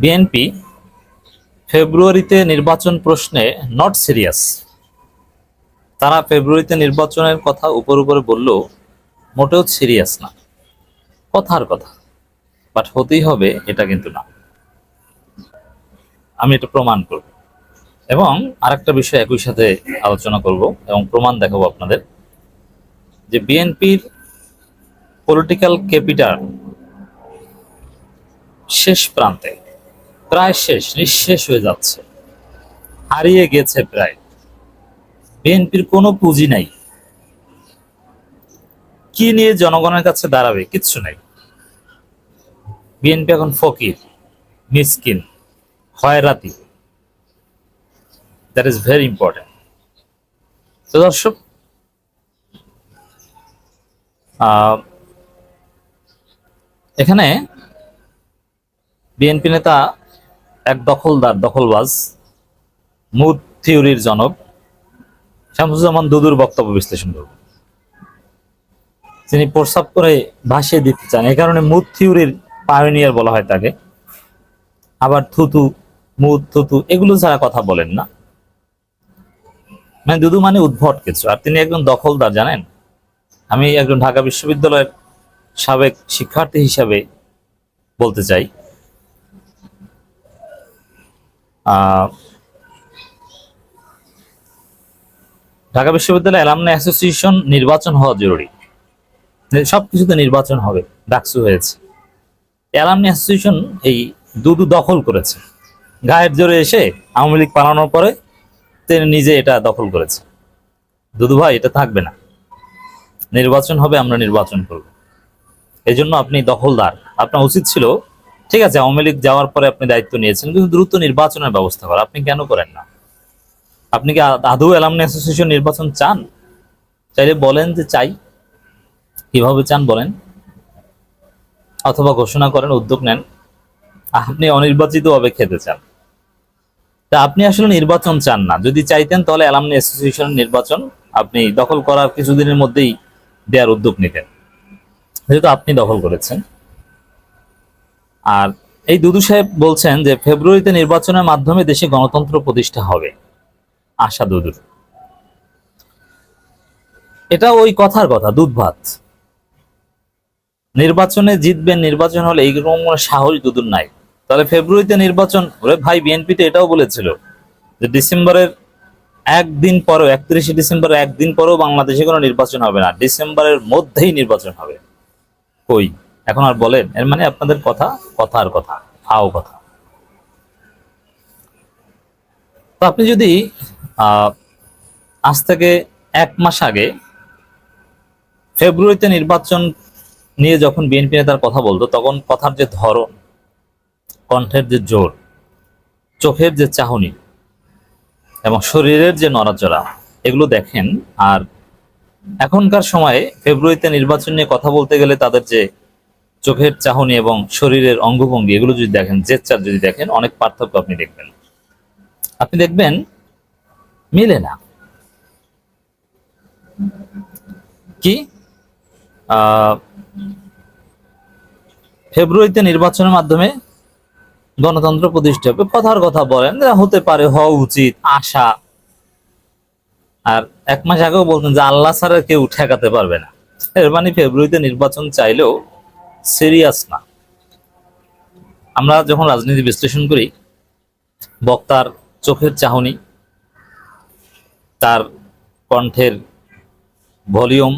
BNP ফেব্রুয়ারিতে নির্বাচন প্রশ্নে নট সিরিয়াস তারা ফেব্রুয়ারিতে নির্বাচনের কথা উপর উপরে বললেও মোটেও সিরিয়াস না। কথার কথা বাট হতেই হবে, এটা কিন্তু না। আমি এটা প্রমাণ করব। এবং আরেকটা বিষয় একই সাথে আলোচনা করব এবং প্রমাণ দেখাবো আপনাদের যে বিএনপির পলিটিক্যাল ক্যাপিটাল শেষ প্রান্তে প্রায় শেষ, নিঃশেষ হয়ে যাচ্ছে। হারিয়ে গেছে প্রায়। বিএনপির কোনো পুঁজি নাই। কি নিয়ে জনগণের কাছে দাঁড়াবে? কিচ্ছু নাই। বিএনপি এখন ফকির, মিসকিন হয়রাতি দ্যাট ইজ ভেরি ইম্পর্টেন্ট তো দর্শক এখানে বিএনপি নেতা এক দখলদার, দখলবাজ, মুদ থিওরির জনক, শামসুজ্জামান দুদুর বক্তব্য বিশ্লেষণ করব। তিনি প্রস্তাব করে ভাসিয়ে দিতে চান এই কারণে মুদ থিওরির পায়োনিয়ার বলা হয় তাকে। আবার থুতু, মুদ, থুতু, এগুলো ছাড়া কথা বলেন না। মানে দুদু মানে উদ্ভট কিছু। আর তিনি একজন দখলদার, জানেন? আমি একজন ঢাকা বিশ্ববিদ্যালয়ের সাবেক শিক্ষার্থী হিসাবে বলতে চাই। ঢাকা বিশ্ববিদ্যালয় অ্যালামনি অ্যাসোসিয়েশন নির্বাচন হওয়া জরুরি। সব কিছুতে নির্বাচন হবে, ডাকসু হয়েছে। অ্যালামনি অ্যাসোসিয়েশন এই দুদু দখল করেছে। গায়ের জোরে এসে আওয়ামী লীগ পালানোর পরে তিনি নিজে এটা দখল করেছে। দুদু ভাই, এটা থাকবে না। নির্বাচন হবে, আমরা নির্বাচন করব। এই জন্য আপনি দখলদার। আপনার উচিত ছিল ঠিক আছে, আওয়ামী লীগ যাওয়ার পরে আপনি দায়িত্ব নিয়েছেন কিন্তু দ্রুত নির্বাচনের ব্যবস্থা করা। আপনি কেন করেন না? আপনি কি আদৌ অ্যালামনি অ্যাসোসিয়েশন নির্বাচন চান? চাইলে বলেন যে চাই। কীভাবে চান বলেন? অথবা ঘোষণা করেন, উদ্যোগ নেন। আপনি অনির্বাচিত ভাবে খেতে চান। তা আপনি আসলে নির্বাচন চান না। যদি চাইতেন তাহলে অ্যালামনি অ্যাসোসিয়েশন নির্বাচন আপনি দখল করার কিছুদিনের মধ্যেই দেওয়ার উদ্যোগ নিতেন। যেহেতু আপনি দখল করেছেন। আর এই দুদু সাহেব বলছেন যে ফেব্রুয়ারিতে নির্বাচনের মাধ্যমে দেশে গণতন্ত্র প্রতিষ্ঠা হবে। আশা দুদুর। এটা ওই কথার কথা দুধ ভাত নির্বাচনে জিতবেন, নির্বাচন হলে এইরকম কোনো সাহস দুদুর নাই। তাহলে ফেব্রুয়ারিতে নির্বাচন, ওরে ভাই বিএনপি তো এটাও বলেছিল যে ডিসেম্বরের একদিন পরেও, একত্রিশে ডিসেম্বরের একদিন পরেও বাংলাদেশে কোনো নির্বাচন হবে না। ডিসেম্বরের মধ্যেই নির্বাচন হবে। কই? এখন আর বলেন, এর মানে আপনাদের কথা, কথার কথা, ফাও কথা। তো আপনি যদি আজ থেকে এক মাস আগে ফেব্রুয়ারিতে নির্বাচন নিয়ে যখন বিএনপি নেতার কথা বলতো, তখন কথার যে ধরন, কণ্ঠের যে জোর, চোখের যে চাহনি, এবং শরীরের যে নড়াচড়া, এগুলো দেখেন, আর এখনকার সময়ে ফেব্রুয়ারিতে নির্বাচন নিয়ে কথা বলতে গেলে তাদের যে চোখের চাহনি এবং শরীরের অঙ্গভঙ্গি, এগুলো যদি দেখেন জেচ্চার যদি দেখেন, অনেক পার্থক্য আপনি দেখবেন। আপনি দেখবেন, মিলে না। কি? ফেব্রুয়ারিতে নির্বাচনের মাধ্যমে গণতন্ত্র প্রতিষ্ঠা হবে। কথার কথা বলেন হতে পারে, হওয়া উচিত, আশা। আর এক মাস আগেও বলতেন যে, আল্লাহ ছাড়া কেউ ঠেকাতে পারবে না। এর মানে ফেব্রুয়ারিতে নির্বাচন চাইলেও সিরিয়াস না। আমরা যখন রাজনীতি বিশ্লেষণ করি, বক্তার চোখের চাহনি, তার কণ্ঠের ভলিউম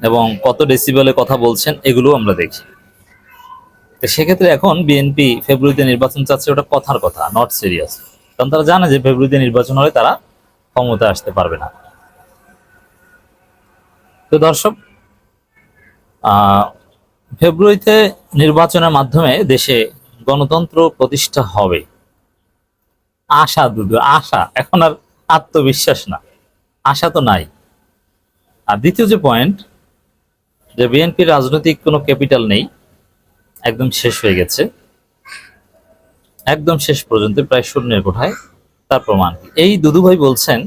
এবং কত ডেসিবেলে কথা বলছেন এগুলো আমরা দেখি। তো সেক্ষেত্রে এখন বিএনপি ফেব্রুয়ারিতে নির্বাচন চাচ্ছে, ওটা কথার কথা নট সিরিয়াস কারণ তারা জানে যে ফেব্রুয়ারিতে নির্বাচন হলে তারা ক্ষমতায় আসতে পারবে না। তো দর্শক ফেব্রুয়ারিতে নির্বাচনের মাধ্যমে দেশে গণতন্ত্র প্রতিষ্ঠা হবে। আশা, দুদু, আশা। এখন আর আত্মবিশ্বাস না। আশা তো নাই। আর দ্বিতীয় যে পয়েন্ট যে বিএনপির রাজনৈতিক কোনো ক্যাপিটাল নেই, একদম শেষ হয়ে গেছে। একদম শেষ পর্যন্ত, প্রায় শূন্যের কোঠায়। তার প্রমাণ এই দুদু ভাই বলছেন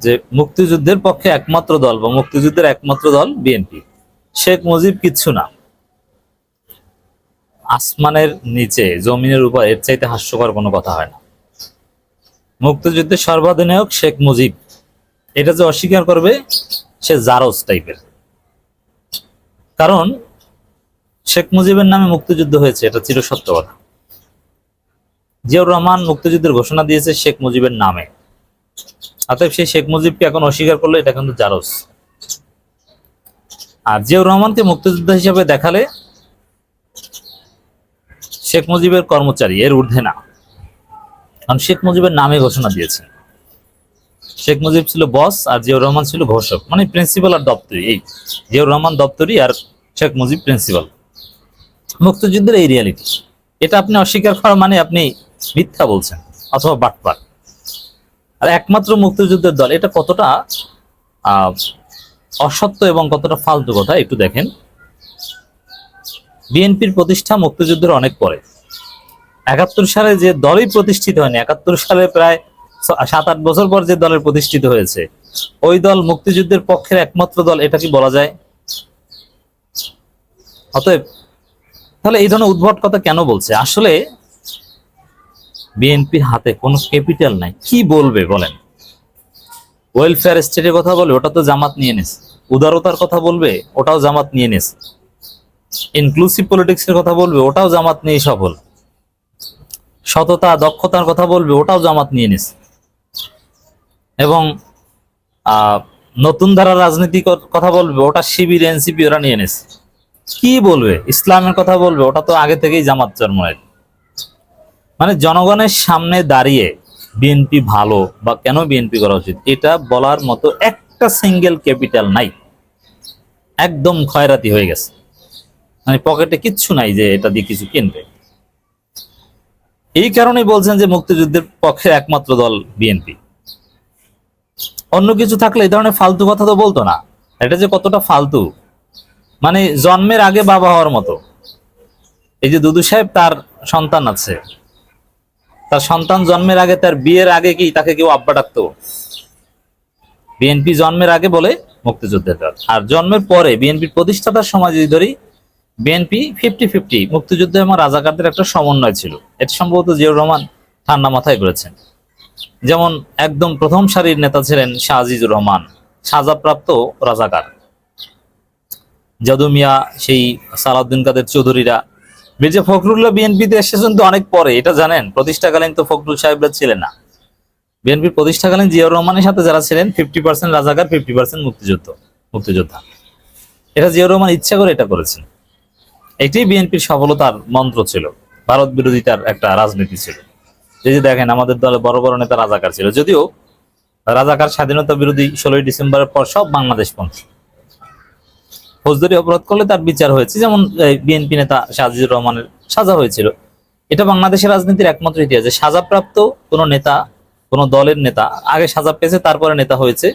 যে মুক্তিযুদ্ধের পক্ষে একমাত্র দল বা মুক্তিযুদ্ধের একমাত্র দল বিএনপি। শেখ মুজিব কিচ্ছু না। আসমানের নিচে, জমিনের উপর এর চাইতে হাস্যকর কোনো কথা হয় না। মুক্তিযুদ্ধের সর্বাধিনায়ক শেখ মুজিব। এটা যে অস্বীকার করবে, সে জারজ টাইপের। কারণ, শেখ মুজিবের নামে মুক্তিযুদ্ধ হয়েছে, এটা চির সত্য কথা। জিয়াউর রহমান মুক্তিযুদ্ধের ঘোষণা দিয়েছে শেখ মুজিবের নামে। অতএব সেই শেখ মুজিবকে এখন অস্বীকার করলে, এটা কিন্তু জারজ। আর জিয়াউর রহমানকে মুক্তিযোদ্ধা হিসাবে দেখালে শেখ মুজিবের কর্মচারী, এর ঊর্ধ্বে না। কারণ শেখ মুজিবের নামে ঘোষণা দিয়েছে। শেখ মুজিব ছিল বস আর জিয়াউর রহমান ছিল ঘোষক মানে প্রিন্সিপাল আর দপ্তরি। এই জিয়াউর রহমান দপ্তরি আর শেখ মুজিব প্রিন্সিপাল মুক্তিযুদ্ধের এই রিয়ালিটি এটা আপনি অস্বীকার করা মানে আপনি মিথ্যা বলছেন অথবা বাটপার। আর একমাত্র মুক্তিযুদ্ধের দল, এটা কতটা অসত্য এবং কতটা ফালতু কথা একটু দেখেন। বিএনপির প্রতিষ্ঠা মুক্তিযুদ্ধের অনেক পরে। একাত্তর সালে যে দলই প্রতিষ্ঠিত হয়নি, একাত্তর সালে প্রায় সাত আট বছর পর যে দলের প্রতিষ্ঠিত হয়েছে, ওই দল মুক্তিযুদ্ধের পক্ষের একমাত্র দল, এটা কি বলা যায়? অতএব, তাহলে এই ধরনের উদ্ভট কথা কেন বলছে? আসলে বিএনপির হাতে কোনো ক্যাপিটাল নাই। কি বলবে বলেন? ওয়েলফেয়ার স্টেটের কথা বলে, ওটা তো জামাত নিয়ে নিস উদারতার কথা বলবে, ওটাও জামাত নিয়ে নিস ইনক্লুসিভ পলিটিক্সের কথা বলবে, ওটাও জামাত নিয়ে সফল। সততা, দক্ষতার কথা বলবে, ওটাও জামাত নিয়ে নিস এবং নতুন ধারা রাজনীতি কথা বলবে, ওটা শিবির, এনসিপি, ওরা নিয়ে নিস কি বলবে? ইসলামের কথা বলবে, ওটা তো আগে থেকেই জামাত জন্মের মানে জনগণের সামনে দাঁড়িয়ে বিএনপি ভালো বা কেন বিএনপি করা উচিত, এটা বলার মতো একটা সিঙ্গেল ক্যাপিটাল নাই। একদম খয়রাতি হয়ে গেছে। মানে পকেটে কিচ্ছু নাই যে এটা দিয়ে কিছু কিনবে। এই কারণেই বলছেন যে মুক্তিযুদ্ধের পক্ষে একমাত্র দল বিএনপি। অন্য কিছু থাকলে এই ধরনের ফালতু কথা তো বলতো না। এটা যে কতটা ফালতু। মানে জন্মের আগে বাবা হওয়ার মতো। এই যে দুদু সাহেব তার সন্তান আছে। তার সন্তান জন্মের আগে, তার বিয়ের আগে কি তাকে কেউ আব্বা ডাকতো বিএনপি জন্মের আগে বলে মুক্তিযুদ্ধের দল। আর জন্মের পরে বিএনপির প্রতিষ্ঠাতার সময় যদি ধরি, বিএনপি ফিফটি ফিফটি মুক্তিযুদ্ধ এবং রাজাকারদের একটা সমন্বয় ছিল। এটা সম্ভবত জিয়াউর রহমান ঠান্ডা মাথায় করেছেন। যেমন একদম প্রথম সারির নেতা ছিলেন শাহ আজিজুর রহমান, সাজাপ্রাপ্ত রাজাকার। জাদু মিয়া, সেই সালাউদ্দিন কাদের চৌধুরীরা। মির্জা ফখরুল্লাহ বিএনপিতে এসেছেন তো অনেক পরে, এটা জানেন, প্রতিষ্ঠাকালীন তো ফখরুল সাহেবরা ছিলেন না। বিএনপির প্রতিষ্ঠাকালীন জিয়াউর রহমানের সাথে যারা ছিলেন ফিফটি পার্সেন্ট রাজাকার ফিফটি পার্সেন্ট মুক্তিযুদ্ধ, মুক্তিযোদ্ধা। এটা জিয়াউর রহমান ইচ্ছা করে এটা করেছেন। এটাই বিএনপির সফলতার মন্ত্র ছিল। ভারত বিরোধিতার একটা রাজনীতি ছিল। এই যে দেখেন, আমাদের দলে বড় বড় নেতা রাজাকার ছিল। যদিও রাজাকার স্বাধীনতা বিরোধী ষোলোই ডিসেম্বরের পর সব বাংলাদেশ পন্থী ফৌজদারি অপরাধ করলে তার বিচার হয়েছে, যেমন বিএনপি নেতা সাজিদুর রহমানের সাজা হয়েছিল। এটা বাংলাদেশের রাজনীতির একমাত্র ইতিহাস। যে সাজাপ্রাপ্ত কোনো নেতা কোনো দলের নেতা, আগে সাজা পেয়েছে, তারপরে নেতা হয়েছে।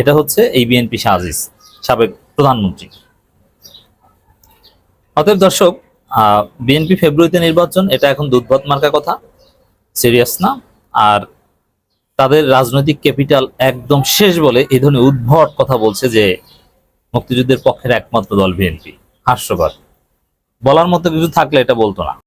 এটা হচ্ছে এই বিএনপি সাজিস সাবেক প্রধানমন্ত্রী। অতএব দর্শক বিএনপি ফেব্রুয়ারিতে নির্বাচন, এটা এখন দুধভাত মার্কা কথা, সিরিয়াস না। আর তাদের রাজনৈতিক ক্যাপিটাল একদম শেষ বলে এই ধরনের উদ্ভট কথা বলছে যে মুক্তিযুদ্ধের পক্ষের একমাত্র দল বিএনপি। হাস্যকর। বলার মতো কিছু থাকলে এটা বলতো না।